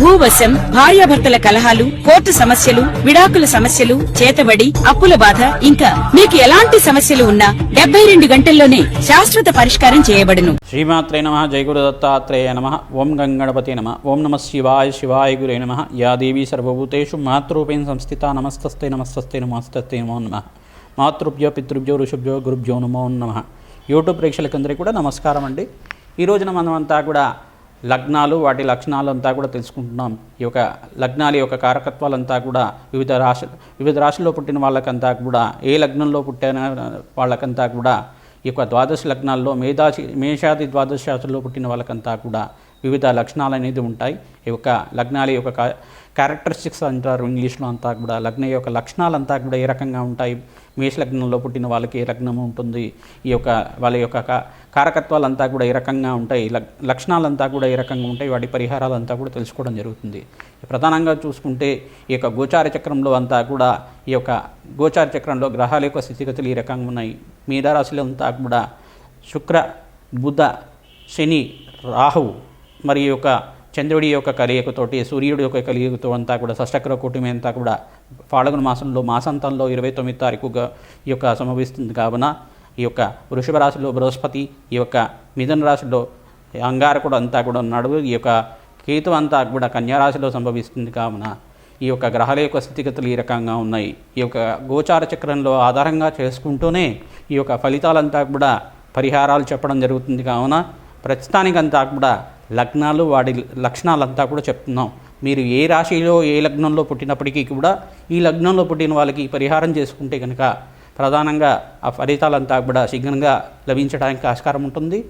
భూవశం భార్యాభర్తల కలహాలు కోర్టు సమస్యలు విడాకుల సమస్యలు చేతబడి అప్పుల బాధ ఇంకా మీకు ఎలాంటి సమస్యలు ఉన్నా డెబ్బై రెండు గంటల్లోనే శాశ్వత పరిష్కారం చేయబడును. శ్రీమాత్రే నమ జయగురు దత్తాత్రేయ నమ ఓం గంగణపతి నమ ఓం నమ శివాయ శివాయ గురే నమ యా దేవి సర్వభూతేషు మాతృపేణ సంస్థిత నమస్తస్తే నమస్తస్తే నమస్తస్తే నమో నమ. మాతృభ్యో పితృభ్యో ఋషుభ్యో గురుభ్యో నమో నమ. యూట్యూబ్ ప్రేక్షకులందరికీ కూడా నమస్కారం అండి. ఈ రోజున మనం అంతా కూడా లగ్నాలు వాటి లక్షణాలు అంతా కూడా తెలుసుకుంటున్నాం. ఈ యొక్క లగ్నాల యొక్క కారకత్వాలంతా కూడా వివిధ రాశి వివిధ రాశుల్లో పుట్టిన వాళ్ళకంతా కూడా ఏ లగ్నంలో పుట్టిన వాళ్ళకంతా కూడా ఈ యొక్క ద్వాదశ లగ్నాల్లో మేధాశి మేషాది ద్వాదశ రాశుల్లో పుట్టిన వాళ్ళకంతా కూడా వివిధ లక్షణాలు అనేది ఉంటాయి. ఈ యొక్క లగ్నాల యొక్క క్యారెక్టరిస్టిక్స్ అంటారు ఇంగ్లీష్లో అంతా కూడా. లగ్న యొక్క లక్షణాలంతా కూడా ఏ రకంగా ఉంటాయి? మేష లగ్నంలో పుట్టిన వాళ్ళకి ఏ లగ్నం ఉంటుంది? ఈ యొక్క వాళ్ళ యొక్క కారకత్వాలంతా కూడా ఈ రకంగా ఉంటాయి. లక్షణాలంతా కూడా ఈ రకంగా ఉంటాయి. వాటి పరిహారాలంతా కూడా తెలుసుకోవడం జరుగుతుంది. ప్రధానంగా చూసుకుంటే ఈ యొక్క గోచార చక్రంలో అంతా కూడా ఈ యొక్క గోచార చక్రంలో గ్రహాల యొక్క స్థితిగతులు ఈ రకంగా ఉన్నాయి. మీనరాశిలో అంతా కూడా శుక్ర బుధ శని రాహువు మరి యొక్క చంద్రుడి యొక్క కలియకతోటి సూర్యుడి యొక్క కలియకతో అంతా కూడా షష్టగ్రహ కూటమి అంతా కూడా ఫాల్గుణ మాసంలో మాసాంతంలో ఇరవై తొమ్మిది తారీఖుగా ఈ యొక్క సంభవిస్తుంది కావున ఈ యొక్క వృషభ రాశిలో బృహస్పతి ఈ యొక్క మిథున రాశిలో అంగారకుడు అంతా కూడా ఉన్నాడు. ఈ యొక్క కేతు అంతా కూడా కన్యారాశిలో సంభవిస్తుంది కావున ఈ యొక్క గ్రహాల యొక్క స్థితిగతులు ఈ రకంగా ఉన్నాయి. ఈ యొక్క గోచార చక్రంలో ఆధారంగా చేసుకుంటూనే ఈ యొక్క ఫలితాలంతా కూడా పరిహారాలు చెప్పడం జరుగుతుంది కావున ప్రస్తుతానికంతా కూడా లగ్నాలు వాడి లక్షణాలంతా కూడా చెప్తున్నాం. మీరు ఏ రాశిలో ఏ లగ్నంలో పుట్టినప్పటికీ కూడా ఈ లగ్నంలో పుట్టిన వాళ్ళకి పరిహారం చేసుకుంటే కనుక ప్రధానంగా ఆ ఫలితాలంతా కూడా శీఘ్రంగా లభించడానికి ఆస్కారం ఉంటుంది.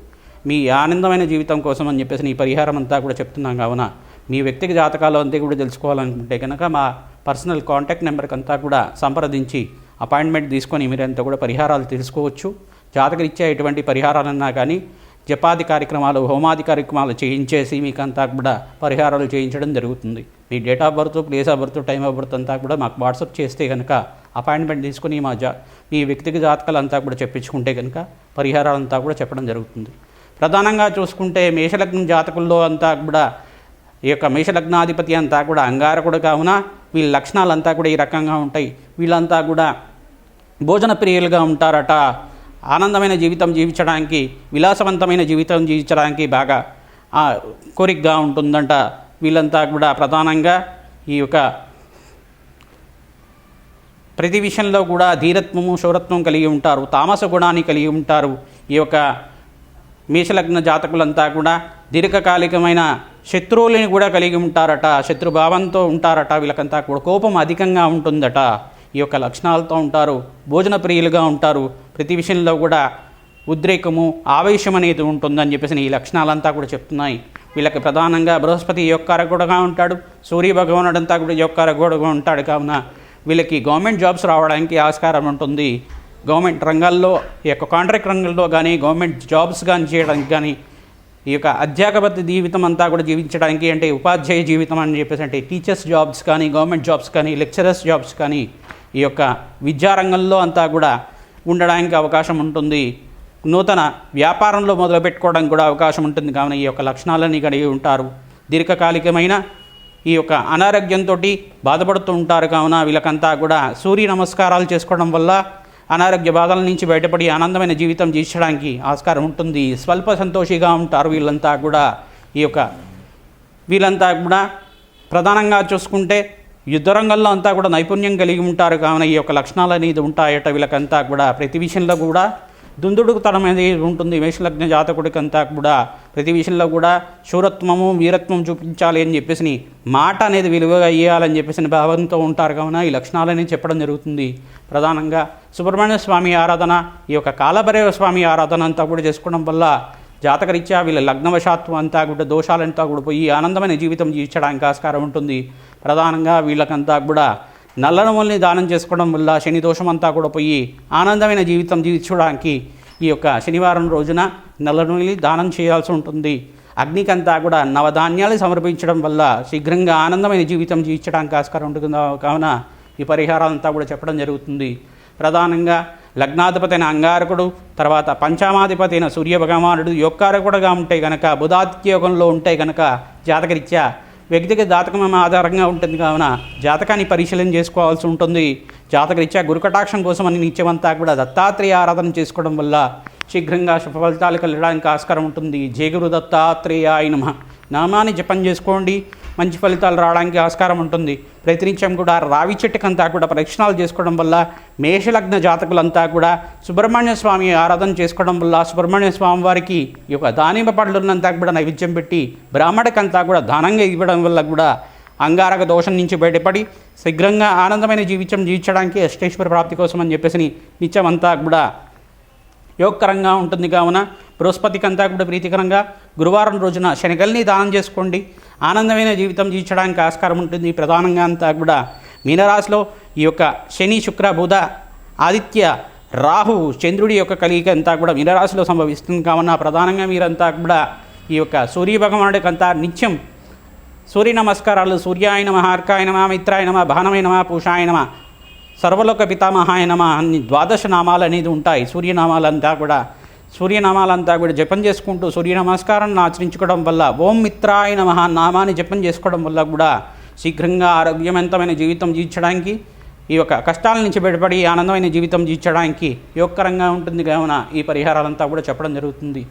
మీ ఆనందమైన జీవితం కోసం అని చెప్పేసి ఈ పరిహారం అంతా కూడా చెప్తున్నాం కావున మీ వ్యక్తిగత జాతకాలు అంతా కూడా తెలుసుకోవాలనుకుంటే కనుక మా పర్సనల్ కాంటాక్ట్ నెంబర్కి అంతా కూడా సంప్రదించి అపాయింట్మెంట్ తీసుకొని మీరంతా కూడా పరిహారాలు తెలుసుకోవచ్చు. జాతకరీత్యా ఎటువంటి పరిహారాలన్నా కానీ జపాది కార్యక్రమాలు హోమాది కార్యక్రమాలు చేయించేసి మీకు అంతా కూడా పరిహారాలు చేయించడం జరుగుతుంది. మీ date of birth place of birth time of birth అంతా కూడా మాకు వాట్సాప్ చేస్తే కనుక అపాయింట్మెంట్ తీసుకుని మా జా మీ వ్యక్తిగత జాతకాలు అంతా కూడా చెప్పించుకుంటే కనుక పరిహారాలంతా కూడా చెప్పడం జరుగుతుంది. ప్రధానంగా చూసుకుంటే మేషలగ్నం జాతకుల్లో అంతా కూడా ఈ యొక్క మేషలగ్నాధిపతి అంతా కూడా అంగారకుడు కావున వీళ్ళ లక్షణాలంతా కూడా ఈ రకంగా ఉంటాయి. వీళ్ళంతా కూడా భోజన ప్రియులుగా ఉంటారట. ఆనందమైన జీవితం జీవించడానికి విలాసవంతమైన జీవితం జీవించడానికి బాగా కోరికగా ఉంటుందంట. వీళ్ళంతా కూడా ప్రధానంగా ఈ యొక్క ప్రతి విషయంలో కూడా ధీరత్వము శౌరత్వం కలిగి ఉంటారు తామస గుణాన్ని కలిగి ఉంటారు. ఈ యొక్క మేషలగ్న జాతకులంతా కూడా దీర్ఘకాలికమైన శత్రువులని కూడా కలిగి ఉంటారట శత్రుభావంతో ఉంటారట వీళ్ళకంతా కూడా కోపం అధికంగా ఉంటుందట. ఈ యొక్క లక్షణాలతో ఉంటారు భోజన ప్రియులుగా ఉంటారు. ప్రతి విషయంలో కూడా ఉద్రేకము ఆవేశం అనేది ఉంటుందని చెప్పేసి ఈ లక్షణాలంతా కూడా చెప్తున్నాయి. వీళ్ళకి ప్రధానంగా బృహస్పతి యొక్క యొక్కరగుడగా ఉంటాడు సూర్య భగవానుడు యొక్క కూడా యొక్కరగుడగా ఉంటాడు. కావున వీళ్ళకి గవర్నమెంట్ జాబ్స్ రావడానికి ఆస్కారం ఉంటుంది. గవర్నమెంట్ రంగాల్లో ఈ యొక్క కాంట్రాక్ట్ రంగంలో కానీ గవర్నమెంట్ జాబ్స్ కానీ చేయడానికి కానీ ఈ యొక్క అధ్యాపక జీవితం అంతా కూడా జీవించడానికి అంటే ఉపాధ్యాయ జీవితం అని చెప్పేసి అంటే టీచర్స్ జాబ్స్ కానీ గవర్నమెంట్ జాబ్స్ కానీ లెక్చరర్స్ జాబ్స్ కానీ ఈ యొక్క విద్యారంగంలో అంతా కూడా ఉండడానికి అవకాశం ఉంటుంది. నూతన వ్యాపారంలో మొదలు పెట్టుకోవడానికి కూడా అవకాశం ఉంటుంది. కావున ఈ యొక్క లక్షణాలన్నీ కలిగి ఉంటారు. దీర్ఘకాలికమైన ఈ యొక్క అనారోగ్యంతో బాధపడుతూ ఉంటారు కావున వీళ్ళకంతా కూడా సూర్య నమస్కారాలు చేసుకోవడం వల్ల అనారోగ్య బాధల నుంచి బయటపడి ఆనందమైన జీవితం జీవించడానికి ఆస్కారం ఉంటుంది. స్వల్ప సంతోషిగా ఉంటారు వీళ్ళంతా కూడా. ఈ యొక్క వీళ్ళంతా కూడా ప్రధానంగా చూసుకుంటే యుద్ధరంగంలో అంతా కూడా నైపుణ్యం కలిగి ఉంటారు కావున ఈ యొక్క లక్షణాలు అనేది ఉంటాయట వీళ్ళకంతా కూడా. ప్రతి విషయంలో కూడా దుందుడుకుతనం అనేది ఉంటుంది. మేషలగ్న జాతకుడికంతా కూడా ప్రతి విషయంలో కూడా శూరత్వము వీరత్వం చూపించాలి అని చెప్పేసి మాట అనేది విలువగా ఇవ్వాలని చెప్పేసి భావంతో ఉంటారు. కావున ఈ లక్షణాలని చెప్పడం జరుగుతుంది. ప్రధానంగా సుబ్రహ్మణ్య స్వామి ఆరాధన ఈ యొక్క కాలభైరవ స్వామి ఆరాధన అంతా కూడా చేసుకోవడం వల్ల జాతకరీత్యా వీళ్ళ లగ్నవశాత్వం అంతా కూడా దోషాలంతా కూడా పోయి ఆనందమైన జీవితం జీవించడానికి ఆస్కారం ఉంటుంది. ప్రధానంగా వీళ్ళకంతా కూడా నల్ల దానం చేసుకోవడం వల్ల శని దోషం అంతా కూడా పోయి ఆనందమైన జీవితం జీవించడానికి ఈ యొక్క శనివారం రోజున నల్ల దానం చేయాల్సి ఉంటుంది. అగ్నికంతా కూడా నవధాన్యాలు సమర్పించడం వల్ల శీఘ్రంగా ఆనందమైన జీవితం జీవించడానికి ఆస్కారం ఉంటుంది. కావున ఈ పరిహారాలంతా కూడా చెప్పడం జరుగుతుంది. ప్రధానంగా లగ్నాధిపతి అయిన అంగారకుడు తర్వాత పంచమాధిపతి అయిన సూర్య భగవానుడు యొక్కారకుడుగా ఉంటే గనక బుధాదిత్య యోగంలో ఉంటే గనక జాతకరీత్యా వ్యక్తిగత జాతకం ఆధారంగా ఉంటుంది. కావున జాతకాన్ని పరిశీలన చేసుకోవాల్సి ఉంటుంది. జాతకరీత్యా గురుకటాక్షం కోసం అని నిత్యమంతా కూడా దత్తాత్రేయ ఆరాధన చేసుకోవడం వల్ల శీఘ్రంగా శుభ ఫలితాలు కలగడానికి ఆస్కారం ఉంటుంది. జేగురు దత్తాత్రేయ ఆయన నామాన్ని జపం చేసుకోండి. మంచి ఫలితాలు రావడానికి ఆస్కారం ఉంటుంది. ప్రతినిత్యం కూడా రావి చెట్టుకంతా కూడా ప్రదక్షిణాలు చేసుకోవడం వల్ల మేషలగ్న జాతకులంతా కూడా సుబ్రహ్మణ్య స్వామి ఆరాధన చేసుకోవడం వల్ల సుబ్రహ్మణ్య స్వామి వారికి ఈ యొక్క దానిమ్మ పండ్లనంతా కూడా నైవేద్యం పెట్టి బ్రాహ్మణకంతా కూడా దానంగా ఇవ్వడం వల్ల కూడా అంగారక దోషం నుంచి బయటపడి శీఘ్రంగా ఆనందమైన జీవితం జీవించడానికి అష్టేశ్వర ప్రాప్తి కోసం అని చెప్పేసి నిత్యం అంతా కూడా యోగకరంగా ఉంటుంది కావున బృహస్పతికి అంతా కూడా ప్రీతికరంగా గురువారం రోజున శనగల్ని దానం చేసుకోండి. ఆనందమైన జీవితం జీవించడానికి ఆస్కారం ఉంటుంది. ప్రధానంగా అంతా కూడా మీనరాశిలో ఈ యొక్క శని శుక్ర బుధ ఆదిత్య రాహు చంద్రుడి యొక్క కలిగిక అంతా కూడా మీనరాశిలో సంభవిస్తుంది. కావున ప్రధానంగా మీరంతా కూడా ఈ యొక్క సూర్య భగవానుడికి అంతా నిత్యం సూర్య నమస్కారాలు సూర్యాయ నమ అర్కాయ నమ మిత్రాయ నమ భానమయ నమ పూషాయ నమ సర్వలోక పితామహాయ నమ అన్ని ద్వాదశ నామాలు అనేది ఉంటాయి. సూర్యనామాలంతా కూడా సూర్యనామాలంతా కూడా జపం చేసుకుంటూ సూర్య నమస్కారాన్ని ఆచరించుకోవడం వల్ల ఓం మిత్రాయ నమ నామాన్ని జపం చేసుకోవడం వల్ల కూడా శీఘ్రంగా ఆరోగ్యవంతమైన జీవితం జీవించడానికి ఈ యొక్క కష్టాల నుంచి బయటపడి ఆనందమైన జీవితం జీవించడానికి యోగకరంగా ఉంటుంది. కావున ఈ పరిహారాలంతా కూడా చెప్పడం జరుగుతుంది.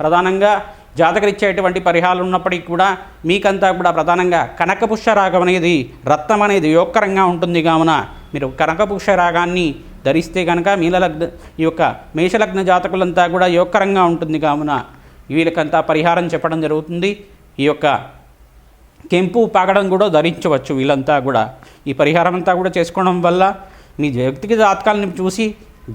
ప్రధానంగా జాతకరిచ్చేటువంటి పరిహారాలు ఉన్నప్పటికీ కూడా మీకంతా కూడా ప్రధానంగా కనకపుష్ప రాగం అనేది రత్నం అనేది యోగకరంగా ఉంటుంది కావున మీరు కనకపుష్ప రాగాన్ని ధరిస్తే కనుక మీలలగ్న ఈ యొక్క మేషలగ్న జాతకులంతా కూడా యోగకరంగా ఉంటుంది కావున వీళ్ళకంతా పరిహారం చెప్పడం జరుగుతుంది. ఈ యొక్క కెంపు పాగడం కూడా ధరించవచ్చు వీళ్ళంతా కూడా. ఈ పరిహారం అంతా కూడా చేసుకోవడం వల్ల మీ వ్యక్తిగత జాతకాలను చూసి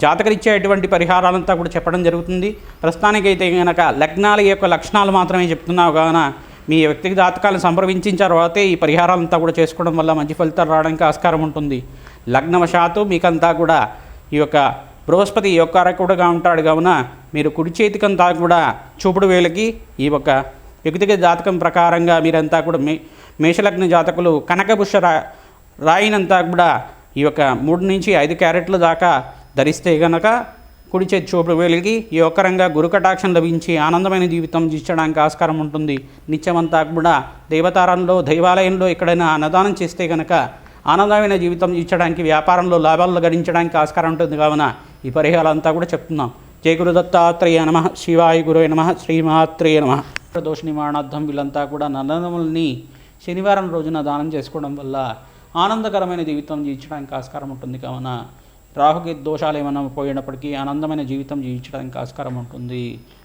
జాతకరిచ్చేటువంటి పరిహారాలంతా కూడా చెప్పడం జరుగుతుంది. ప్రస్తుతానికైతే కనుక లగ్నాల యొక్క లక్షణాలు మాత్రమే చెప్తున్నావు కావున మీ వ్యక్తిగత జాతకాలను సంప్రదించిన తర్వాతే ఈ పరిహారాలంతా కూడా చేసుకోవడం వల్ల మంచి ఫలితాలు రావడానికి ఆస్కారం ఉంటుంది. లగ్నవశాత్తు మీకంతా కూడా ఈ యొక్క బృహస్పతి యొక్కారకుడుగా ఉంటాడు కావున మీరు కుడి చేతికంతా కూడా చూపుడు వేలకి ఈ యొక్క వ్యక్తిగత జాతకం ప్రకారంగా మీరంతా కూడా మే మేషలగ్న జాతకులు కనకపుష్ప రా రాయినంతా కూడా ఈ యొక్క మూడు నుంచి ఐదు క్యారెట్ల దాకా ధరిస్తే గనక కుడి చేతి చూపుడు వేలికి ఈ ఒక్కరంగా గురుకటాక్షం లభించి ఆనందమైన జీవితం జీవించడానికి ఆస్కారం ఉంటుంది. నిత్యమంతా కూడా దేవతారంలో దైవాలయంలో ఎక్కడైనా అన్నదానం చేస్తే గనక ఆనందమైన జీవితం జీవించడానికి వ్యాపారంలో లాభాలు గడించడానికి ఆస్కారం ఉంటుంది కావున ఈ పరిహారాలంతా కూడా చెప్తున్నాం. జయ గురు దత్తాత్రేయ నమ. శివాయ గురువే నమ. శ్రీమాత్రేయ నమ. దోష నివారణార్థం వీళ్ళంతా కూడా నన్నదముల్ని శనివారం రోజున దానం చేసుకోవడం వల్ల ఆనందకరమైన జీవితం జీవించడానికి ఆస్కారం ఉంటుంది కావున రాహుకి దోషాలు ఏమైనా పోయినప్పటికీ ఆనందమైన జీవితం జీవించడానికి ఆస్కారం ఉంటుంది.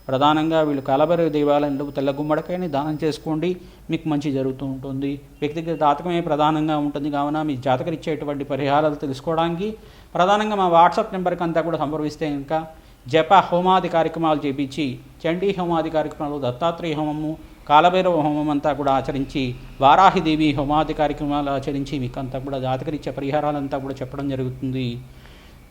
ప్రధానంగా వీళ్ళు కలబరి దేవాలయంలో తెల్ల గుమ్మడికాయని దానం చేసుకోండి. మీకు మంచి జరుగుతూ ఉంటుంది. వ్యక్తిగత జాతకమే ప్రధానంగా ఉంటుంది. కావున మీ జాతకం ఇచ్చేటువంటి పరిహారాలు తెలుసుకోవడానికి ప్రధానంగా మా వాట్సాప్ నెంబర్కి అంతా కూడా సంప్రదిస్తే ఇంకా జప హోమాది కార్యక్రమాలు చేపించి చండీ హోమాది కార్యక్రమాలు దత్తాత్రేయ హోమము కాలభైరవ హోమం అంతా కూడా ఆచరించి వారాహిదేవి హోమాది కార్యక్రమాలు ఆచరించి మీకు అంతా కూడా జాతకరిచ్చే పరిహారాలంతా కూడా చెప్పడం జరుగుతుంది.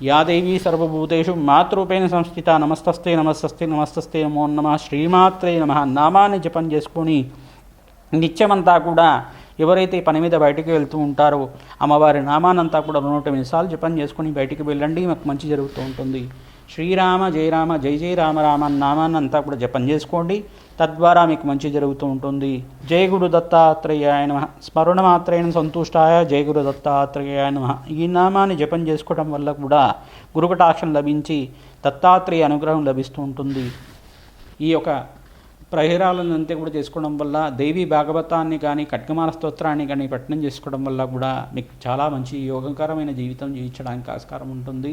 యాదేవి సర్వభూతేషు మాతృపేణ సంస్థిత నమస్తస్తే నమస్తస్తే నమస్తస్తే నమో నమ శ్రీమాత్రే నమ నామాన్ని జపం చేసుకొని నిత్యమంతా కూడా ఎవరైతే పని మీద బయటికి వెళ్తూ ఉంటారో అమ్మవారి నామానంతా కూడా నూట ఎనిమిది సార్లు జపం చేసుకొని బయటికి వెళ్ళండి మాకు మంచి జరుగుతూ ఉంటుంది. శ్రీరామ జయరామ జై జయ రామ రామ నామాన్ని అంతా కూడా జపం చేసుకోండి. తద్వారా మీకు మంచి జరుగుతూ ఉంటుంది. జయ గురు దత్తాత్రేయాయ నమ. స్మరణ మాత్రేణ సంతుష్టాయ జయ గురు దత్తాత్రేయాయ నమ. ఈ నామాన్ని జపం చేసుకోవడం వల్ల కూడా గురుకటాక్షం లభించి దత్తాత్రేయ అనుగ్రహం లభిస్తూ ఉంటుంది. ఈ యొక్క ప్రహేరాలను అంతే కూడా చేసుకోవడం వల్ల దేవి భాగవతాన్ని కానీ ఖడ్గమాల స్తోత్రాన్ని కానీ పఠనం చేసుకోవడం వల్ల కూడా మీకు చాలా మంచి యోగకరమైన జీవితం జీవించడానికి ఆస్కారం ఉంటుంది.